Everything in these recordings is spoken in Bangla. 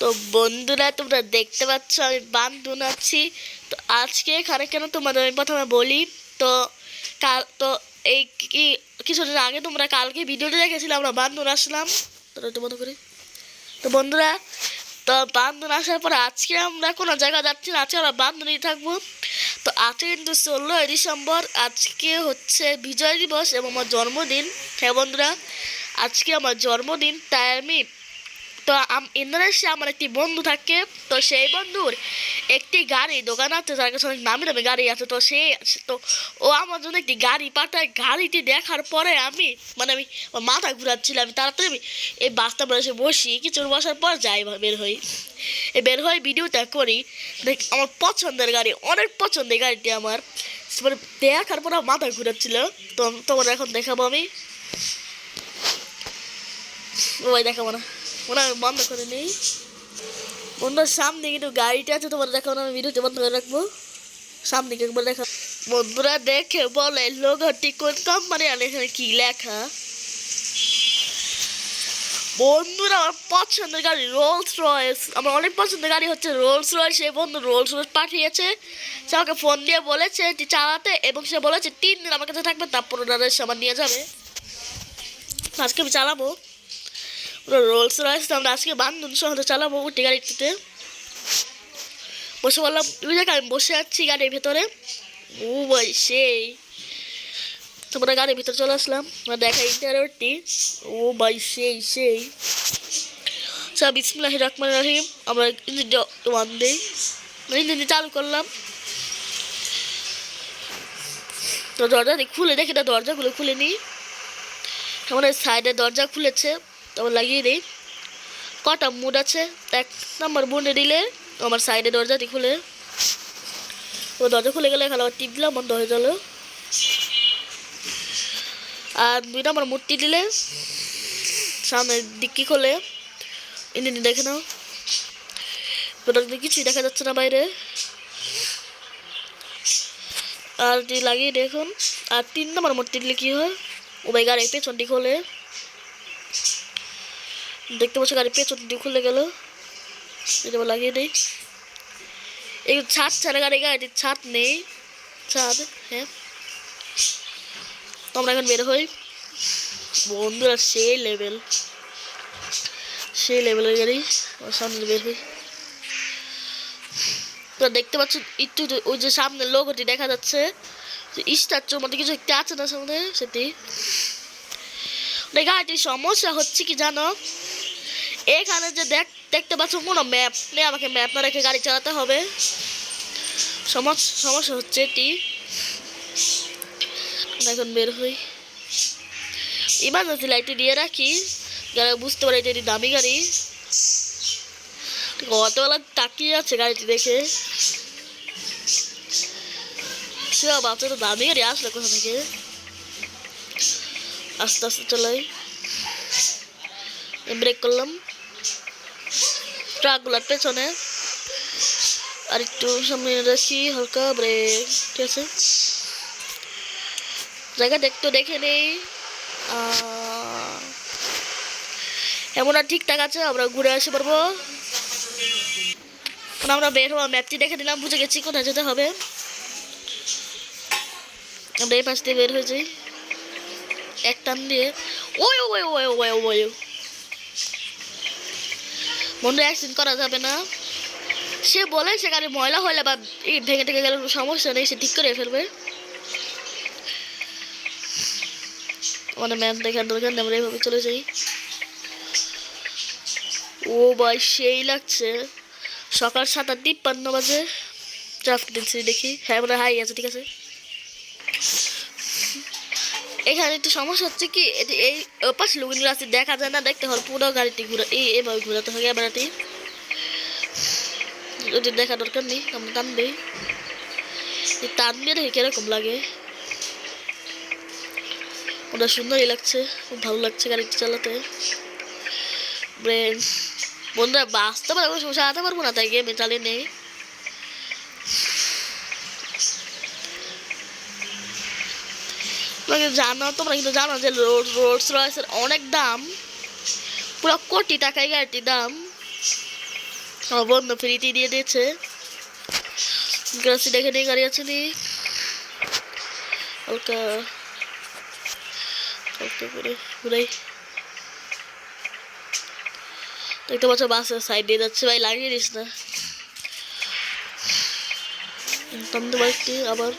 তো বন্ধুরা, তোমরা দেখতে পাচ্ছ, আমি বান্ধুন আছি তো আজকে এখানে কেন তোমাদের আমি প্রথমে বলি, তো কাল, তো এই কি, কিছুদিন আগে তোমরা কালকে ভিডিওটা দেখেছিলে, আমরা বান্ধুন আসলাম তোরা একটু করি। তো বন্ধুরা, তো বান্ধন আসার পরে আজকে আমরা কোনো জায়গা যাচ্ছি না, আজকে আমরা বান্ধনেই থাকব। তো আজকে কিন্তু ষোলোই ডিসেম্বর, আজকে হচ্ছে বিজয় দিবস এবং আমার জন্মদিন। হ্যাঁ বন্ধুরা, আজকে আমার জন্মদিন, তাই আমি তো ইন্দোনেশিয়া আমার একটি বন্ধু থাকে, তো সেই বন্ধুর একটি গাড়ি দোকান আছে তার কাছে অনেক নামি দামি গাড়ি আছে, তো সে তো ও আমার জন্য একটি গাড়ি পাঠায়। গাড়িটি দেখার পরে আমি মানে আমি মাথা ঘুরাচ্ছিলাম, আমি তাড়াতাড়ি আমি এই বাসটা এসে বসি কিছু বসার পর যাই বের হই। এই বের হয়ে ভিডিওটা করি, দেখ আমার পছন্দের গাড়ি, অনেক পছন্দের গাড়িটি আমার। মানে দেখার পর মাথা ঘুরাচ্ছিল, তো তোমার এখন দেখাবো আমি। ওই দেখাবো না। আমি বন্ধ করে নেই। বন্ধুর, সামনে কিন্তু গাড়িটা আছে তোমার দেখাবো না, আমি ভিডিওতে বন্ধ করে রাখব। সামনে একবার দেখা বন্ধুরা, দেখে বলে, লোগোটি কোন কোম্পানি আর এখানে কি লেখা? বন্ধুরা, আমার পছন্দের গাড়ি রোলস রয়েস আমার অনেক পছন্দের গাড়ি হচ্ছে রোলস রয়েস সেই বন্ধু রোলস রয়েস পাঠিয়েছে। সে আমাকে ফোন দিয়ে বলেছে এটি চালাতে এবং সে বলেছে, তিন দিন আমার কাছে থাকবে, তারপর ওনারা এসে আমার নিয়ে যাবে। আজকে আমি চালাবো। রোলস রয়েস আমরা আজকে বান্ধন শহরে চালাবো উঠি গাড়িটিতে। বসে বললাম তুমি দেখ আমি বসে আছি গাড়ির ভেতরে? ও ভাই, সেই। তোমরা গাড়ির ভিতরে চলে আসলাম, আমরা দেখা ইন্টারভিউটি ও ভাই, সেই সেই। আচ্ছা বিসমুল্লাহ রহমান রহিম, আমরা ইঞ্জিনটা ওয়ান দিই। ইঞ্জিনটা চালু করলাম। তো দরজা খুলে দেখি না দরজাগুলো খুলে নিই আমাদের সাইডে দরজা খুলেছে। তারপর লাগিয়ে দিই। কটা মুড আছে? এক নাম্বার মুডে দিলে আমার সাইডে দরজাটি খুলে। ও দরজা খুলে গেলে এখানে আবার টিপ দিলাম বন্ধ হয়ে গেল আর দুই নম্বর মূর্তি দিলে সামনের দিকটি খোলে। ইঞ্জিন দেখে নাও। কিছুই দেখা যাচ্ছে না বাইরে। আর লাগিয়ে দেখুন। আর তিন নম্বর মূর্তি দিলে কি হয়? ও ভাই গাড়ির পেছনটি খোলে। দেখতে পাচ্ছ গাড়ির পেছনটি খুলে গেল। এটা লাগিয়ে দিই এই ছাদ ছাড়া গাড়ি গাড়িটির ছাদ নেই। ছাদ হ্যাঁ। তো আমরা এখন বের হই। বন্ধুরা, সেই লেভেল সেই লেভেলের গাড়ি। আমার সামনে বের হই। তো দেখতে পাচ্ছ, একটু ওই যে সামনে লোগোটি দেখা যাচ্ছে, যে স্ট্যাচুর মধ্যে কিছু একটা আছে না সামনে, সেটি। গাড়িটির সমস্যা হচ্ছে কি জানো? এখানে যে দেখ, দেখতে পাচ্ছ কোনো ম্যাপ নেই, আমাকে ম্যাপ না রেখে গাড়ি চালাতে হবে। সমস্যা হচ্ছে এটি। এখন বের হই। ইমার্জেন্সি লাইটটি দিয়ে রাখি, যারা বুঝতে পারে এটা দামি গাড়ি। অতবেলা তাকিয়ে আছে গাড়িটি দেখে। সে বাচ্চা তো দামি গাড়ি, আসলো কোথা থেকে? আস্তে আস্তে চলাই। ব্রেক করলাম। ট্রাকগুলোর পেছনে। আর একটু সামনে রাখি হালকা ব্রেক ঠিক আছে? জায়গাটা একটু দেখে নেই। এমন আর ঠিকঠাক আছে, আমরা ঘুরে আসতে পারব। আমরা বের হওয়া ম্যাপটি দেখে দিলাম বুঝে গেছি কোথায় যেতে হবে। আমরা এই পাশ দিয়ে বের হয়ে যাই এক টান দিয়ে। ওই ওই ওই ওই ওই। বন্ধু অ্যাক্সিডেন্ট করা যাবে না। সে বলে সে গাড়ি ময়লা হলে বা ভেঙে টেঙে গেলে সমস্যা নেই, সে ঠিক করে ফেলবে। আমাদের ম্যাপ দেখার দরকার আমরা এইভাবে চলে যাই। ও ভাই, সেই লাগছে। সকাল সাতটা তিপ্পান্ন বাজে। ট্রাফিক দিচ্ছি দেখি। হ্যাঁ মানে হাই আছে, ঠিক আছে। এখানে একটু সমস্যা হচ্ছে কি এই পাশে লুকিং রাস্তা দেখা যায় না, দেখতে হলে পুরো গাড়িটি ঘুরে, এই, এভাবে ঘুরাতে হবে ক্যামেরাটি। ওটি দেখা দরকার নেই, আমরা টান দিই। টান দিয়ে দেখি কীরকম লাগে। ওটা সুন্দরই লাগছে, খুব ভালো লাগছে গাড়িটি চালাতে। ব্রেন, বন্ধুরা, বাস্তবে কোনো সমস্যা চালাতে পারব না, তাই গেমে চালিয়ে নেই। তোমরা কিন্তু জানো, তোমরা কিন্তু জানো যে রোড রোডস রয়েসের অনেক দাম। পুরো কোটি টাকায় গাড়িটির দাম। আমার বন্ধু ফ্রিতে দিয়ে দিয়েছে। গ্লাসি দেখে নিয়ে গাড়ি আছে নি। হালকা হালকা করে ঘুরাই। দেখতে পাচ্ছ বাসের সাইড দিয়ে যাচ্ছে। ভাই, লাগিয়ে দিস না। আবার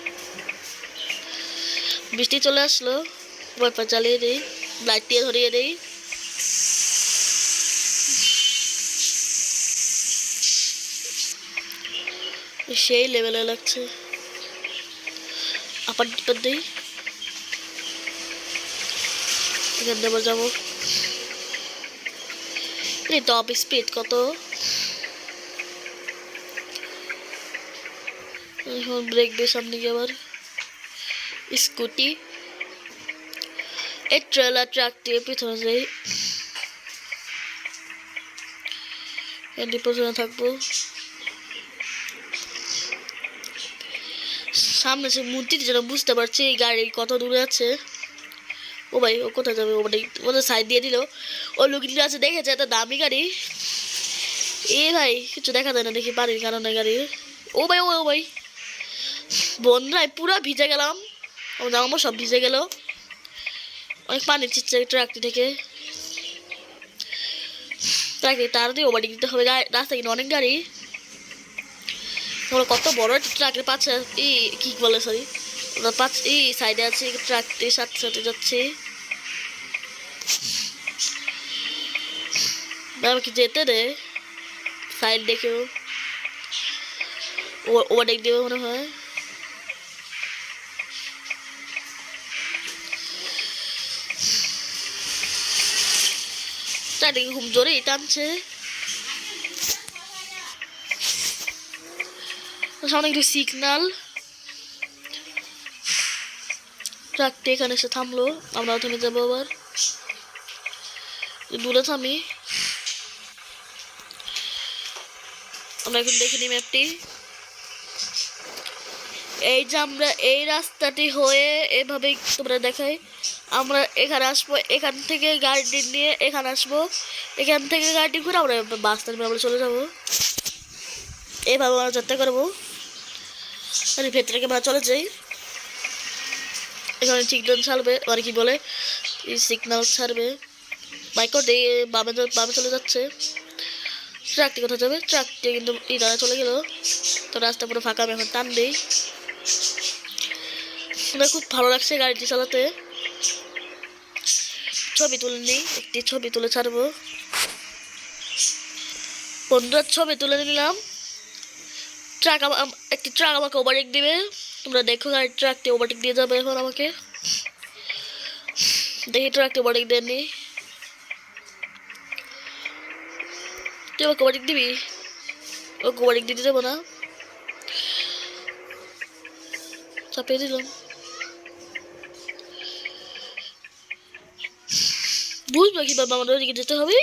বৃষ্টি চলে আসলো ওয়াইপার চালিয়ে দিই, লাইট দিয়ে ধরিয়ে দিই। সেই লেভেলে লাগছে। আপার ডিপার দিই। এখান থেকে যাব। এই টপ স্পিড কত? এখন ব্রেক দিয়ে সামনে গিয়ে আবার। স্কুটি। এই ট্রেলার ট্রাক দিয়ে পিছনে পিছনে থাকব। সামনে সে মূর্তিটি যেন বুঝতে পারছি, এই গাড়ি কত দূরে আছে। ও ভাই, ও কোথায় যাবে? ও মানে ওদের সাইড দিয়ে দিল। ও লুকিং আছে, দেখেছে, এত দামি গাড়ি। এ ভাই, কিছু দেখা যায় না, দেখি বাড়ির কারণে গাড়ি। ও ভাই ও ভাই। বন্যায় পুরো ভিজে গেলাম। ও জামা সব ভিজে গেল। অনেক পানি চিচ্ছে ট্রাকটি থেকে। ট্রাকটি দিয়ে ওভারটেক দিতে হবে। রাস্তা কিন্তু অনেক গাড়ি। আমরা কত বড় ট্রাকের পাশে ই, কি বলে সরি পাঁচ এই সাইডে আছে ট্রাকটি সাথে সাথে যাচ্ছে। আমাকে যেতে দে? সাইড দেখেও। ওভারটেক দেবে মনে হয়। ট্রাকটিকে খুব জোরেই টানছে সামনে একটু সিগনাল এখানে এসে থামলো থেমে যাব আবার। দূরে থামি। আমরা এখন দেখে নিই ম্যাপটি এই যে আমরা এই রাস্তাটি হয়ে এভাবেই তোমরা দেখাই। আমরা এখানে আসব, এখান থেকে গাড়ি নিয়ে এখানে আসব। এখান থেকে গাড়ি ঘুরে আমরা বাস টার্মিনাল আমরা চলে যাব। এভাবে আমরা যাত্রা করব। আর ভেতরে আমরা চলে যাই। এখানে সিগন্যাল ছাড়বে মানে কি বলে? সিগন্যাল ছাড়বে। বাইকও বামে বামে চলে যাচ্ছে। ট্রাকটি কোথায় যাবে? ট্রাকটি কিন্তু ইদারা চলে গেল। তো রাস্তা পুরো ফাঁকা, আমি এখন টান দিই। খুব ভালো লাগছে গাড়িটি চালাতে। ছবি তুলে একটি ছবি তুলে ছাড়বো। বন্ধুরা, ছবি তুলে নিলাম। ট্রাক একটি ট্রাক আমাকে ওভারটেক দিবে। তোমরা দেখো গাড়ির ট্রাকটি ওভারটেক দিয়ে যাবে এখন আমাকে। দেখি ট্রাকটি ওভারটেক দেননি। তুই আমাকে ওভারটেক দিবি? ওকে ওভারটেক দিতে দেবো না। চাপিয়ে দিলাম। বুঝবে কীভাবে আমাদের ওদিকে যেতে হবে।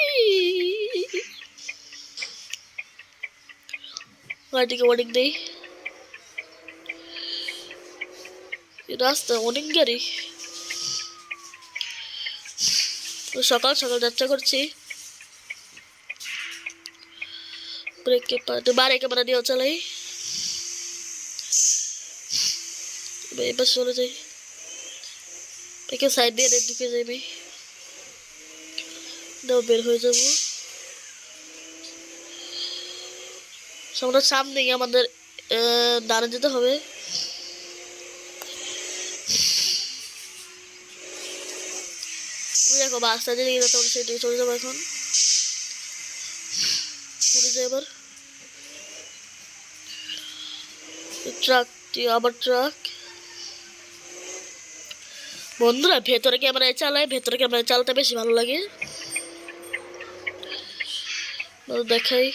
গাড়িটিকে ওভারটেক দেই রাস্তা অনেক গাড়ি। সকাল সকাল যাত্রা করছি। ব্রেক তো বারে ক্যামেরা দিয়েও চালাই। এবার চলে যাই। একে সাইড দিয়ে ঢুকে যাই দাও, বের হয়ে যাব। আমরা সামনে গিয়ে আমাদের দাঁড়িয়ে যেতে হবে। দেখো বাসটা যে দিকে যেতে হবে সেদিকে চলে যাব এখন। ঘুরে যাই এবার। ট্রাকটি, আবার ট্রাক। বন্ধুরা, ভেতরে ক্যামেরায় চালায়, ভেতরে ক্যামেরায় চালাতে বেশি ভালো লাগে। তো দেখাই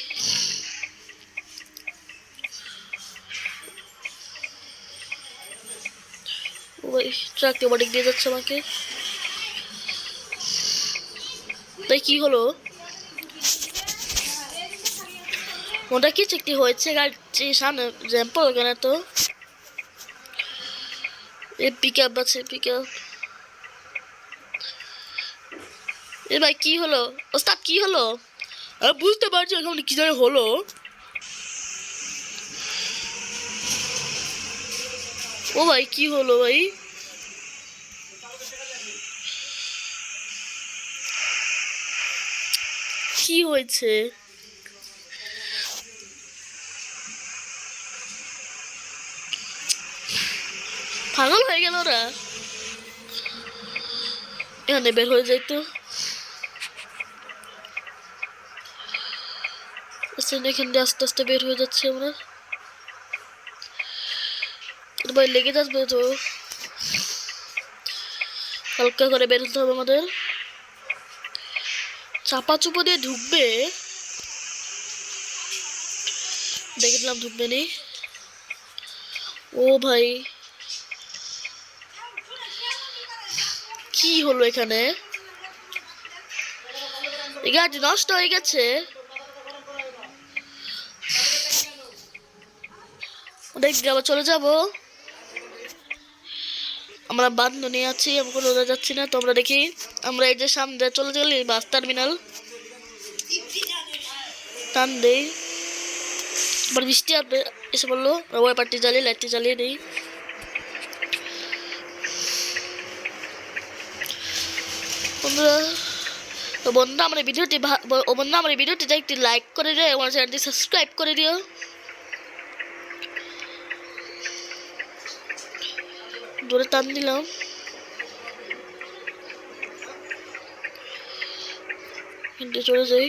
ওই ট্রাকটি ওভারটেক দিয়ে যাচ্ছে আমাকে তাই কি হলো ওটা কি একটি হয়েছে গাড়ি সামনে? জ্যাম্পল কেন তো এ পিক আপ আছে পিক আপ এ ভাই, কি হলো? ওস্তাদ, কি হলো? বুঝতে পারছি এখন কি জানি হলো। ও ভাই, কি হলো ভাই? কি হয়েছে? পাগল হয়ে গেল ওরা। এখানে বের হয়ে যাইতো আচ্ছা, এখান দিয়ে আস্তে আস্তে বের হয়ে যাচ্ছে আমরা। ভাই লেগে যাবে তো। হালকা করে বের হবে আমাদের। চাপা চুপো দিয়ে ঢুকবে? দেখলাম ঢুকবে নি। ও ভাই কি হলো এখানে? গাড়ি নষ্ট হয়ে গেছে। দেখ আবার চলে যাব। আমরা বান্ধনে আছি, আমি কোনো রোজা যাচ্ছি না তো আমরা দেখি। আমরা এই যে সামনে চলে চলি বাস টার্মিনাল। টান দেই। আবার বৃষ্টি আসবে এসে বলল, ওই পার্টি জ্বালিয়ে, লাইটটি জ্বালিয়ে দিই। বন্ধুরা তো বন্ধুরা, আমার ভিডিওটি বন্ধুরা, আমার ভিডিওটিতে একটি লাইক করে দিও এবং চ্যানেলটি সাবস্ক্রাইব করে দিও। দূরে টান দিলাম। কিন্তু চলে যাই।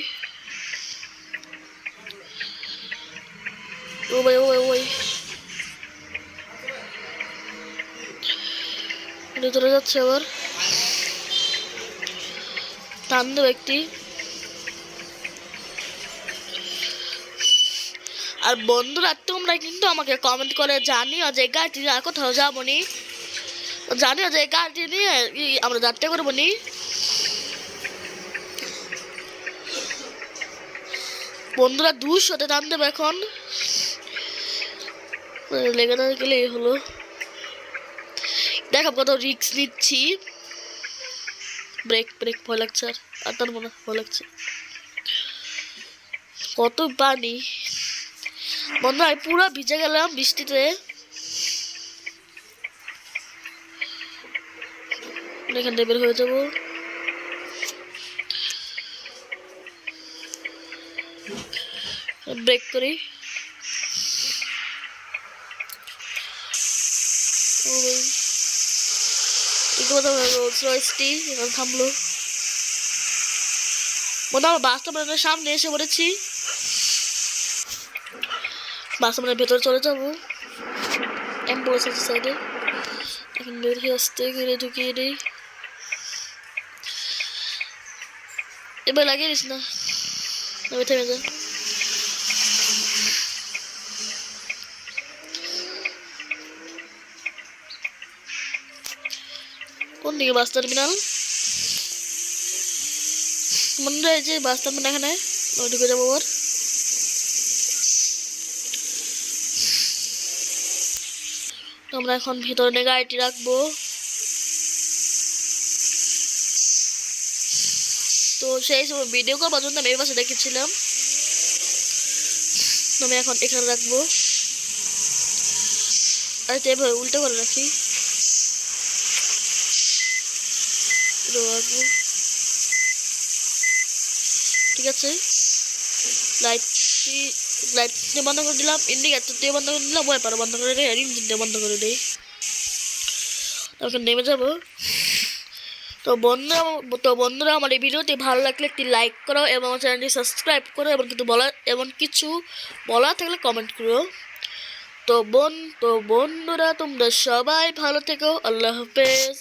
ও ভাই ও ভাই ও ভাই। যাচ্ছে আবার। টান দেবো একটি। আর বন্ধুরা, তোমরা কিন্তু আমাকে কমেন্ট করে জানিও যে গাড়িটি আর কোথাও যাব নি? জানিও যে গাড়িটি নিয়ে আমরা যাত্রা করব নি? বন্ধুরা দুশোতে টান দেবো এখন। লেগে না গেলে এই হলো। দেখো কত রিক্স নিচ্ছি। ব্রেক ব্রেক, ভয় লাগছে আর। আর তার মনে ভয় লাগছে। কত পানি বন্ধু আমি পুরো ভিজে গেলাম বৃষ্টিতে। এখান থেকে বের হয়ে যাব। ব্রেক করি। থামলো। মানে সামনে এসে পড়েছি। মানে ভেতরে চলে যাব। সাইডে এখন আসতে গেলে ঢুকিয়ে নেই না আমি থেমে যা কোন দিকে বাস টার্মিনাল মনে যে বাস টার্মিনাল এখানে ওই ঢুকে যাব আবার আমরা এখন ভিতরে গাড়িটি রাখব সেই সময় ভিডিও করবার জন্য আমি এই পাশে রেখেছিলাম আমি এখন এখানে রাখব। আর তো এভাবে উল্টো করে রাখি। ঠিক আছে। লাইটটি লাইটটি বন্ধ করে দিলাম। ইন্ডিকেটরটি বন্ধ করে দিলাম। ওয়াইপার বন্ধ করে দিই আর ইঞ্জিনটা বন্ধ করে দিই। তখন নেমে যাব। তো বন্ধুরা তো বন্ধুরা, আমার এই ভিডিওটি ভালো লাগলে একটি লাইক করো এবং চ্যানেলটি সাবস্ক্রাইব করো এবং কিন্তু বলা, এবং কিছু বলা থাকলে কমেন্ট করো। তো বোন, তো বন্ধুরা, তোমরা সবাই ভালো থেকো। আল্লাহ হাফেজ।